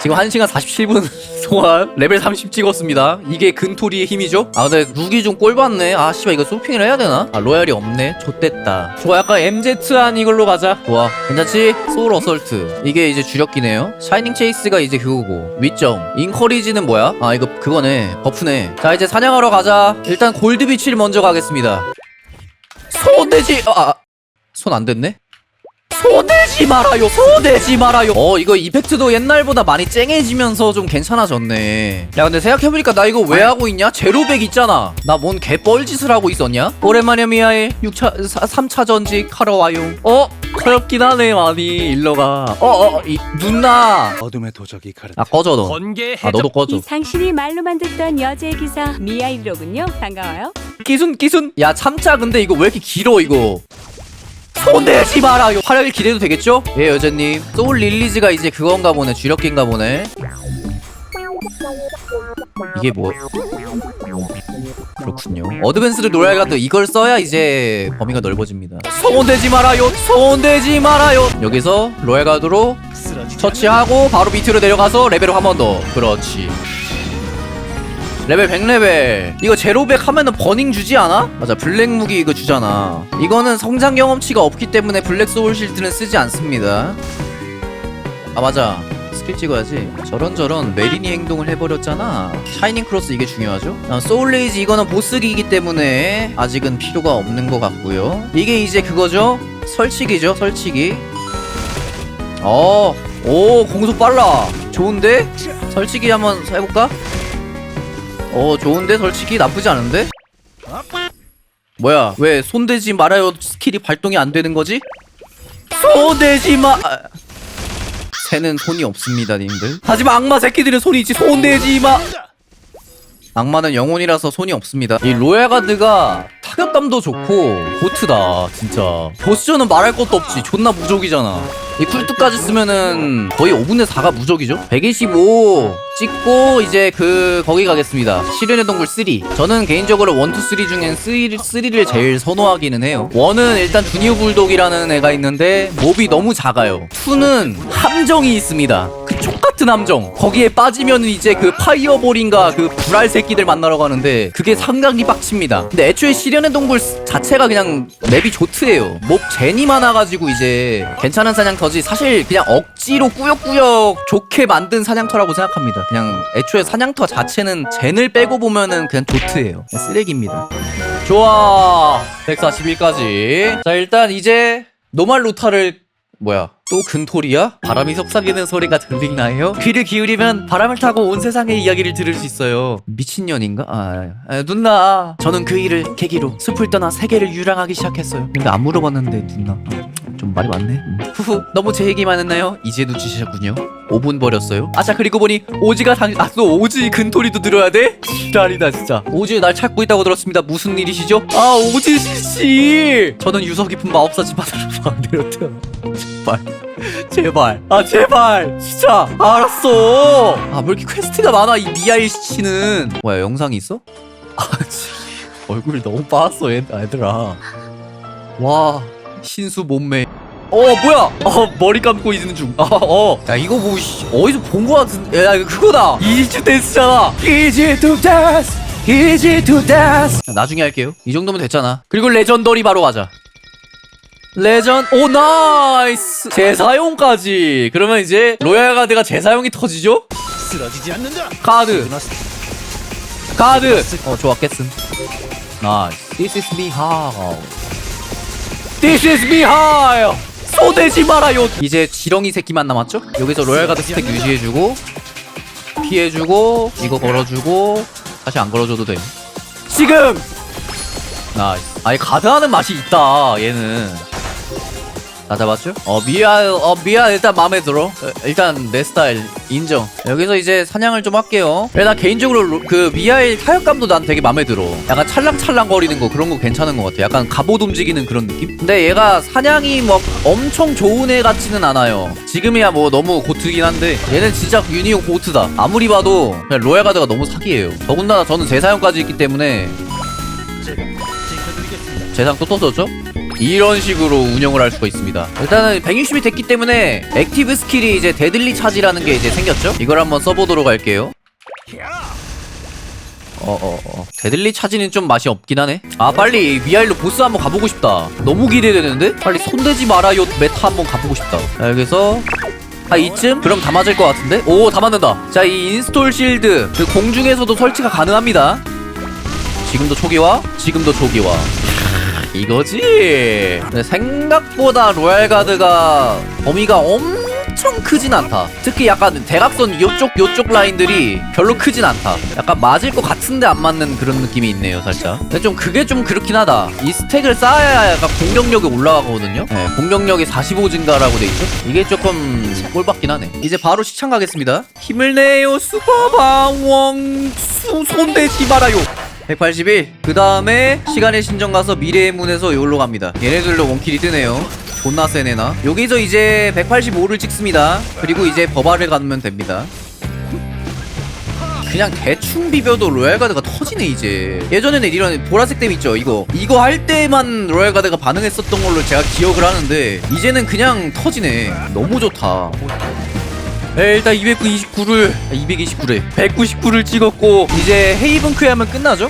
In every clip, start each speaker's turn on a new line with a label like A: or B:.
A: 지금 1시간 47분 동안 레벨 30 찍었습니다. 이게 근토리의 힘이죠? 아 근데 룩이 좀 꼴받네. 아 씨발 이거 쇼핑을 해야 되나? 아 로얄이 없네. 좆됐다. 좋아 약간 MZ한 이걸로 가자. 좋아 괜찮지? 소울 어설트 이게 이제 주력기네요. 샤이닝 체이스가 이제 그거고 위점 인커리지는 뭐야? 아 이거 그거네 버프네. 자 이제 사냥하러 가자. 일단 골드비치를 먼저 가겠습니다. 손대지 아, 손안 됐네? 손대지 말아요 손대지 말아요. 어 이거 이펙트도 옛날보다 많이 쨍해지면서 좀 괜찮아졌네. 야 근데 생각해보니까 나 이거 왜 하고 있냐? 제로백 있잖아. 나 뭔 개뻘짓을 하고 있었냐? 오랜만에 미아일 6차 3차 전직 하러 와요. 어? 어렵긴 하네 많이 일러가. 어어 이 누나!
B: 어둠의 도적이 가르쳐
A: 아 꺼져 너.
C: 번개
A: 아 너도 꺼져.
D: 이 상신이 말로만 듣던 여자의 기사 미아일로군요. 반가워요.
A: 기순 기순. 야 참자 근데 이거 왜 이렇게 길어 이거 손대지 말아요 활약이 기대도 되겠죠? 예 여자님. 소울 릴리즈가 이제 그건가 보네. 주력기인가 보네. 이게 뭐? 그렇군요. 어드밴스드 로얄가드 이걸 써야 이제 범위가 넓어집니다. 손대지 말아요. 손대지 말아요. 여기서 로얄가드로 처치하고 바로 밑으로 내려가서 레벨업 한 번 더. 그렇지 레벨 100레벨. 이거 제로백 하면은 버닝 주지 않아? 맞아 블랙 무기 이거 주잖아. 이거는 성장 경험치가 없기 때문에 블랙 소울 실드는 쓰지 않습니다. 아 맞아. 스킬 찍어야지. 저런 저런 메리니 행동을 해버렸잖아. 샤이닝 크로스 이게 중요하죠? 아, 소울 레이즈 이거는 보스기이기 때문에 아직은 필요가 없는 것 같고요. 이게 이제 그거죠? 설치기죠 설치기. 어오 공속 빨라. 좋은데? 설치기 한번 해볼까? 어 좋은데? 솔직히 나쁘지 않은데? 뭐야 왜 손대지 말아요? 스킬이 발동이 안 되는 거지? 손대지 마! 아. 새는 손이 없습니다 님들. 하지만 악마 새끼들은 손이 있지 손대지 마! 악마는 영혼이라서 손이 없습니다. 이 로얄가드가 타격감도 좋고 고트다 진짜. 보스전은 말할 것도 없지. 존나 무적이잖아. 이 쿨트까지 쓰면은 거의 5분의 4가 무적이죠? 125 찍고 이제 그 거기 가겠습니다. 시련의 동굴 3 저는 개인적으로 1, 2, 3 중엔 3, 3를 제일 선호하기는 해요. 1은 일단 주니어 불독이라는 애가 있는데 몹이 너무 작아요. 2는 함정이 있습니다. 그 족같은 함정. 거기에 빠지면 이제 그 파이어볼인가 그 불알 새끼들 만나러 가는데 그게 상당히 빡칩니다. 근데 애초에 시련의 동굴 자체가 그냥 맵이 좋트예요. 몹 제니 많아가지고 이제 괜찮은 사냥터지 사실 그냥 억지로 꾸역꾸역 좋게 만든 사냥터라고 생각합니다 그냥 애초에 사냥터 자체는 젠을 빼고 보면은 그냥 좋트예요. 그냥 쓰레기입니다. 좋아. 141까지. 자 일단 이제 노말 루타를 뭐야? 또 근토리야? 바람이 속삭이는 소리가 들리나요? 귀를 기울이면 바람을 타고 온 세상의 이야기를 들을 수 있어요. 미친년인가? 아, 아 누나. 저는 그 일을 계기로 숲을 떠나 세계를 유랑하기 시작했어요. 근데 안 물어봤는데 누나. 아, 좀 말이 많네. 음. 후후 너무 제 얘기만 했나요? 이제 눈치채셨군요. 5분 버렸어요? 아자 그리고 보니 오지가 당... 아또 오지 근토리도 들어야 돼? 지랄이다 진짜. 오지 날 찾고 있다고 들었습니다. 무슨 일이시죠? 아 오지 씨씨 저는 유서 깊은 마법사 집안으로 태어 제발. 제발. 아 제발! 진짜! 알았어! 아 왜 이렇게 퀘스트가 많아 이 미아일 씨는? 뭐야 영상이 있어? 아 진- 얼굴이 너무 빠았어 얘- 얘들아. 와 신수 몸매 어 뭐야? 어 머리 감고 있는 중어어야 이거 뭐 씨, 어디서 본 거 같은 야 이거 그거다. 이지 댄스잖아. 이지 투 댄스 이지 투 댄스. 나중에 할게요. 이 정도면 됐잖아. 그리고 레전더리 바로 가자. 레전 오 나이스. 재사용까지. 그러면 이제 로얄 가드가 재사용이 터지죠?
B: 쓰러지지 않는다.
A: 카드. 카드. 어 좋았겠음. 나이스. This is me how? This is me how 쏘대지 말아요. 이제 지렁이 새끼만 남았죠? 여기서 로얄 가드 스택 유지해주고 피해주고 이거 걸어주고 다시 안 걸어줘도 돼 지금! 나이스. 아니 가드하는 맛이 있다 얘는 다 잡았죠? 어 미아 어 미아 일단 마음에 들어 어, 일단 내 스타일 인정 여기서 이제 사냥을 좀 할게요 나 개인적으로 로- 그 미아의 타격감도 난 되게 마음에 들어 약간 찰랑찰랑 거리는 거 그런 거 괜찮은 것 같아 약간 갑옷 움직이는 그런 느낌? 근데 얘가 사냥이 뭐 엄청 좋은 애 같지는 않아요 지금이야 뭐 너무 고트긴 한데 얘는 진짜 유니온 고트다 아무리 봐도 그냥 로얄 가드가 너무 사기예요 더군다나 저는 재사용까지 있기 때문에. 재상 또 터졌죠? 이런 식으로 운영을 할 수가 있습니다. 일단은 160이 됐기 때문에 액티브 스킬이 이제 데들리 차지라는 게 이제 생겼죠? 이걸 한번 써보도록 할게요. 어어어. 데들리 차지는 좀 맛이 없긴 하네. 아 빨리 미아일로 보스 한번 가보고 싶다. 너무 기대되는데? 빨리 손대지 말아요 메타 한번 가보고 싶다. 자 여기서. 아 이쯤? 그럼 다 맞을 것 같은데? 오 다 맞는다. 자 이 인스톨 실드. 그 공중에서도 설치가 가능합니다. 지금도 초기화? 지금도 초기화 이거지? 생각보다 로얄가드가 범위가 엄청 크진 않다. 특히 약간 대각선 요쪽 요쪽 라인들이 별로 크진 않다. 약간 맞을 것 같은데 안 맞는 그런 느낌이 있네요 살짝. 근데 좀 그게 좀 그렇긴 하다. 이 스택을 쌓아야 약간 공격력이 올라가거든요? 네, 공격력이 45 증가라고 돼 있죠? 이게 조금 꼴받긴 하네. 이제 바로 시청 가겠습니다. 힘을 내요 슈퍼방왕 수 손대지 말아요 181. 그 다음에 시간의 신전 가서 미래의 문에서 여기로 갑니다. 얘네들로 원킬이 뜨네요. 존나 세네나. 여기서 이제 185를 찍습니다. 그리고 이제 버바를 가면 됩니다. 그냥 대충 비벼도 로얄가드가 터지네 이제 예전에는 이런 보라색 댐 있죠 이거 이거 할 때만 로얄가드가 반응했었던 걸로 제가 기억을 하는데 이제는 그냥 터지네 너무 좋다 네, 일단 229를 229래 199를 찍었고 이제 헤이븐크에 하면 끝나죠?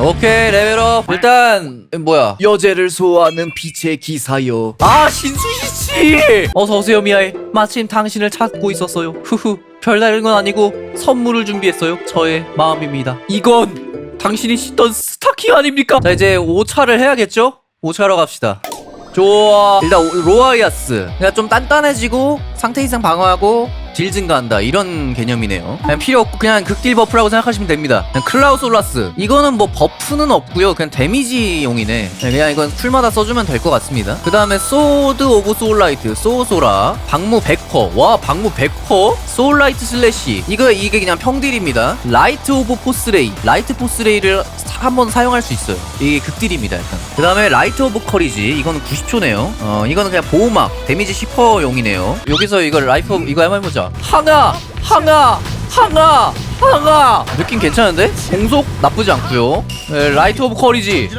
A: 오케이 레벨업. 일단 뭐야? 여제를 소화하는 빛의 기사요. 아 신수시씨! 어서오세요 미아이 마침 당신을 찾고 있었어요. 후후 별다른 건 아니고 선물을 준비했어요. 저의 마음입니다. 이건 당신이 씻던 스타킹 아닙니까? 자 이제 5차를 해야겠죠? 5차로 갑시다 좋아. 일단 오- 로아이아스. 그냥 좀 단단해지고 상태 이상 방어하고 딜 증가한다. 이런 개념이네요. 그냥 필요 없고 그냥 극딜 버프라고 생각하시면 됩니다. 그냥 클라우솔라스. 이거는 뭐 버프는 없고요. 그냥 데미지용이네. 네, 그냥 이건 쿨마다 써주면 될 것 같습니다. 그 다음에 소드 오브 소울라이트. 소소라. 방무 100퍼 와 방무 100퍼 소울라이트 슬래시. 이거 이게 그냥 평딜입니다. 라이트 오브 포스레이. 라이트 포스레이를 한번 사용할 수 있어요. 이게 극딜입니다 일단 그 다음에 라이트 오브 커리지. 이거는 90초네요. 어 이거는 그냥 보호막 데미지 10%용이네요. 여기서 이걸 라이프 오브- 이거 한번 해보자. 항아! 항아! 항아! 항아! 느낌 괜찮은데? 공속 나쁘지 않고요. 네, 라이트 오브 커리지.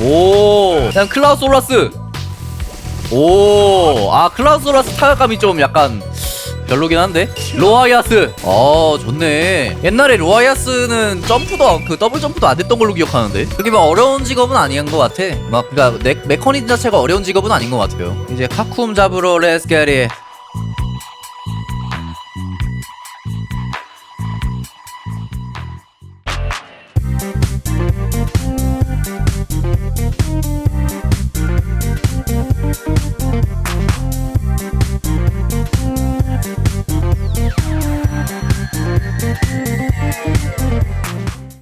A: 오! 그냥 클라우솔라스. 오 아 클라우솔라스 타격감이 좀 약간 별로긴 한데? 로아이아스! 어 좋네. 옛날에 로아이아스는 점프도 안- 그 더블 점프도 안 됐던 걸로 기억하는데? 그렇게 막 어려운 직업은 아닌 것 같아. 막 그니까 메, 메커니즘 자체가 어려운 직업은 아닌 것 같아요. 이제 카쿰 잡으러 렛츠 게리